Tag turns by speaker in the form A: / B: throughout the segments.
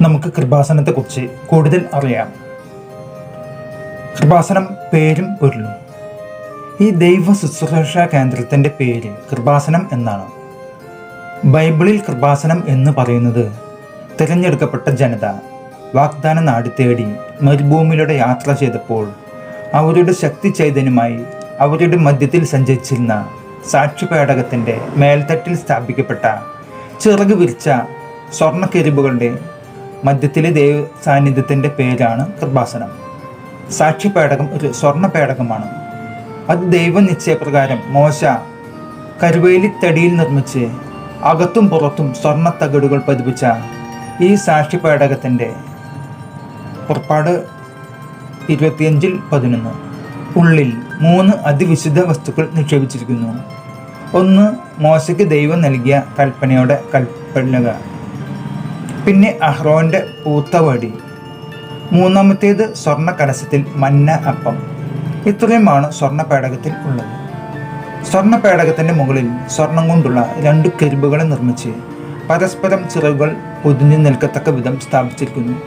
A: നമുക്ക് കൃപാസനത്തെക്കുറിച്ച് കൂടുതൽ അറിയാം. കൃപാസനം പേരും പൊരുളും ഈ ദൈവ ശുശ്രൂഷ കേന്ദ്രത്തിന്റെ പേര് കൃപാസനം എന്നാണ്. ബൈബിളിൽ കൃപാസനം എന്ന് പറയുന്നത് തിരഞ്ഞെടുക്കപ്പെട്ട ജനത വാഗ്ദാന നാട് തേടി മരുഭൂമിയിലൂടെ യാത്ര ചെയ്തപ്പോൾ അവരുടെ ശക്തി ചൈതന്യമായി അവരുടെ മധ്യത്തിൽ സഞ്ചരിച്ചിരുന്ന സാക്ഷിപേടകത്തിന്റെ മേൽത്തട്ടിൽ സ്ഥാപിക്കപ്പെട്ട ചിറക് വിരിച്ച സ്വർണക്കെരിബുകളുടെ മധ്യത്തിലെ ദേവ സാന്നിധ്യത്തിന്റെ പേരാണ് കൃപാസനം. സാക്ഷി പേടകം ഒരു സ്വർണ പേടകമാണ്. അത് ദൈവ നിശ്ചയപ്രകാരം മോശ കരുവേലിത്തടിയിൽ നിർമ്മിച്ച് അകത്തും പുറത്തും സ്വർണ തകിടുകൾ പതിപ്പിച്ച ഈ സാക്ഷി പേടകത്തിന്റെ പുറപ്പാട് ഇരുപത്തിയഞ്ചിൽ പതിനൊന്ന്. ഉള്ളിൽ മൂന്ന് അതിവിശുദ്ധ വസ്തുക്കൾ നിക്ഷേപിച്ചിരിക്കുന്നു. ഒന്ന് മോശയ്ക്ക് ദൈവം നൽകിയ കൽപ്പനയുടെ കൽപ്പനക. പിന്നെ അഹ്റോന്റെ പൂത്തവടി. മൂന്നാമത്തേത് സ്വർണ കലശത്തിൽ മന്ന അപ്പം. ഇത്രയുമാണ് സ്വർണ പേടകത്തിൽ ഉള്ളത്. സ്വർണ പേടകത്തിന്റെ മുകളിൽ സ്വർണം കൊണ്ടുള്ള രണ്ട് കെരുബുകളെ നിർമ്മിച്ച് പരസ്പരം ചിറകുകൾ പൊതിഞ്ഞു നിൽക്കത്തക്ക വിധം സ്ഥാപിച്ചിരിക്കുന്നു.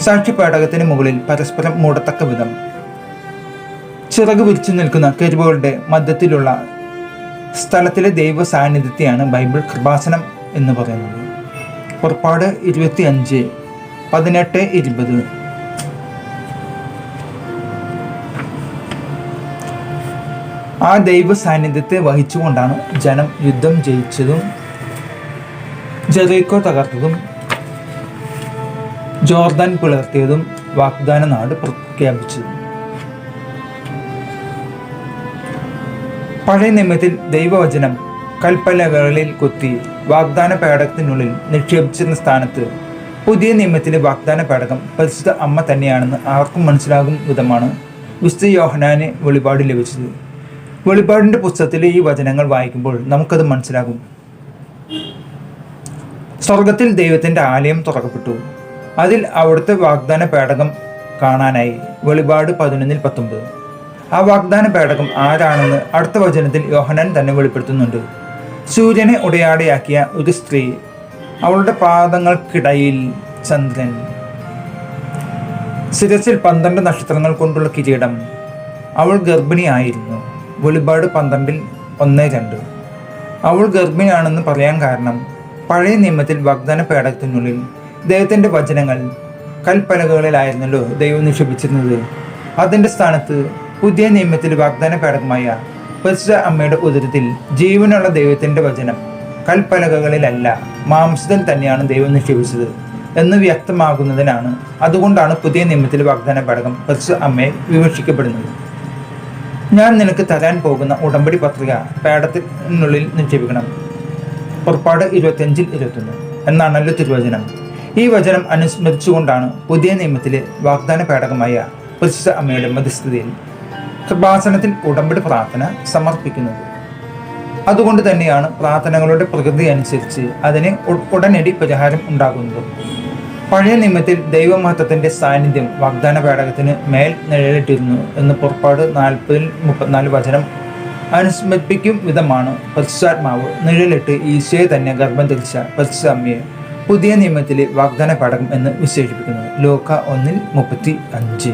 A: സാക്ഷി പേടകത്തിന് മുകളിൽ പരസ്പരം മൂടത്തക്ക വിധം. ചിറക് വിരിച്ചു നിൽക്കുന്ന കെരുവുകളുടെ മധ്യത്തിലുള്ള സ്ഥലത്തിലെ ദൈവ സാന്നിധ്യത്തെയാണ് ബൈബിൾ കൃപാസനം എന്ന് പറയുന്നത്. പുറപ്പാട് ഇരുപത്തി അഞ്ച് പതിനെട്ട് ഇരുപത്. ആ ദൈവ സാന്നിധ്യത്തെ വഹിച്ചുകൊണ്ടാണ് ജനം യുദ്ധം ജയിച്ചതും ജെറീക്കോ തകർത്തതും ജോർദാൻ പിളർത്തിയതും വാഗ്ദാന നാട് പ്രഖ്യാപിച്ചതും. പഴയ നിയമത്തിൽ ദൈവവചനം കൽപ്പലകളിൽ കുത്തി വാഗ്ദാന പേടകത്തിനുള്ളിൽ നിക്ഷേപിച്ചിരുന്ന സ്ഥാനത്ത് പുതിയ നിയമത്തിലെ വാഗ്ദാന പേടകം പരിശുദ്ധ അമ്മ തന്നെയാണെന്ന് ആർക്കും മനസ്സിലാകും വിധമാണ് വിശുദ്ധ യോഹനാന് വെളിപാട് ലഭിച്ചത്. വെളിപാടിന്റെ പുസ്തകത്തിലെ ഈ വചനങ്ങൾ വായിക്കുമ്പോൾ നമുക്കത് മനസ്സിലാകും. സ്വർഗത്തിൽ ദൈവത്തിന്റെ ആലയം തുറക്കപ്പെട്ടു. അതിൽ അവിടുത്തെ വാഗ്ദാന പേടകം കാണാനായി വെളിപാട് പതിനൊന്നിൽ പത്തൊമ്പത്. ആ വാഗ്ദാന പേടകം ആരാണെന്ന് അടുത്ത വചനത്തിൽ യോഹനാൻ തന്നെ വെളിപ്പെടുത്തുന്നുണ്ട്. സൂര്യനെ ഉടയാടയാക്കിയ ഒരു സ്ത്രീ അവളുടെ പാദങ്ങൾക്കിടയിൽ ചന്ദ്രൻ. ശിരസിൽ പന്ത്രണ്ട് നക്ഷത്രങ്ങൾ കൊണ്ടുള്ള കിരീടം. അവൾ ഗർഭിണിയായിരുന്നു. വെളിപാട് പന്ത്രണ്ടിൽ ഒന്ന് രണ്ട്. അവൾ ഗർഭിണിയാണെന്ന് പറയാൻ കാരണം പഴയ നിയമത്തിൽ വാഗ്ദാന പേടകത്തിനുള്ളിൽ ദൈവത്തിന്റെ വചനങ്ങൾ കൽപ്പലകളിലായിരുന്നല്ലോ ദൈവം നിക്ഷേപിച്ചിരുന്നത്. അതിന്റെ സ്ഥാനത്ത് പുതിയ നിയമത്തിൽ വാഗ്ദാന പേടകമായ പരിശുദ്ധ അമ്മയുടെ ഉദരത്തിൽ ജീവനുള്ള ദൈവത്തിന്റെ വചനം. കൽപ്പലകകളിലല്ല മാംസത്തിൽ തന്നെയാണ് ദൈവം നിക്ഷേപിച്ചത് എന്ന് വ്യക്തമാകുന്നതിനാണ് അതുകൊണ്ടാണ് പുതിയ നിയമത്തിൽ വാഗ്ദാന പടകം പരിശുദ്ധ അമ്മയെ വിവക്ഷിക്കപ്പെടുന്നത്. ഞാൻ നിനക്ക് തരാൻ പോകുന്ന ഉടമ്പടി പത്രിക പേടത്തിനുള്ളിൽ നിക്ഷേപിക്കണം. പുറപ്പാട് ഇരുപത്തിയഞ്ചിൽ ഇരുപത്തൊന്ന്. എന്നാണല്ലോ തിരുവചനം. ഈ വചനം അനുസ്മരിച്ചുകൊണ്ടാണ് പുതിയ നിയമത്തിലെ വാഗ്ദാന പേടകമായ പരിശുദ്ധ അമ്മയുടെ മധ്യസ്ഥതയിൽ കൃപാസനത്തിൽ ഉടമ്പടി പ്രാർത്ഥന സമർപ്പിക്കുന്നത്. അതുകൊണ്ട് തന്നെയാണ് പ്രാർത്ഥനകളുടെ പ്രകൃതി അനുസരിച്ച് അതിന് ഉടനടി പരിഹാരം ഉണ്ടാകുന്നത്. പഴയ നിയമത്തിൽ ദൈവമഹത്വത്തിന്റെ സാന്നിധ്യം വാഗ്ദാന പേടകത്തിന് മേൽ നിഴലിട്ടിരുന്നു എന്ന് പുറപ്പാട് നാൽപ്പതിൽ മുപ്പത്തിനാല് വചനം അനുസ്മരിപ്പിക്കും വിധമാണ്. പരിശുദ്ധാത്മാവ് നിഴലിട്ട് ഈശോയെ തന്നെ ഗർഭം ധരിച്ച പരിശുദ്ധ അമ്മയെ പുതിയ നിയമത്തിലെ വാഗ്ദാന പേടകം എന്ന് വിശേഷിപ്പിക്കുന്നത് ലോക ഒന്നിൽ മുപ്പത്തി അഞ്ച്.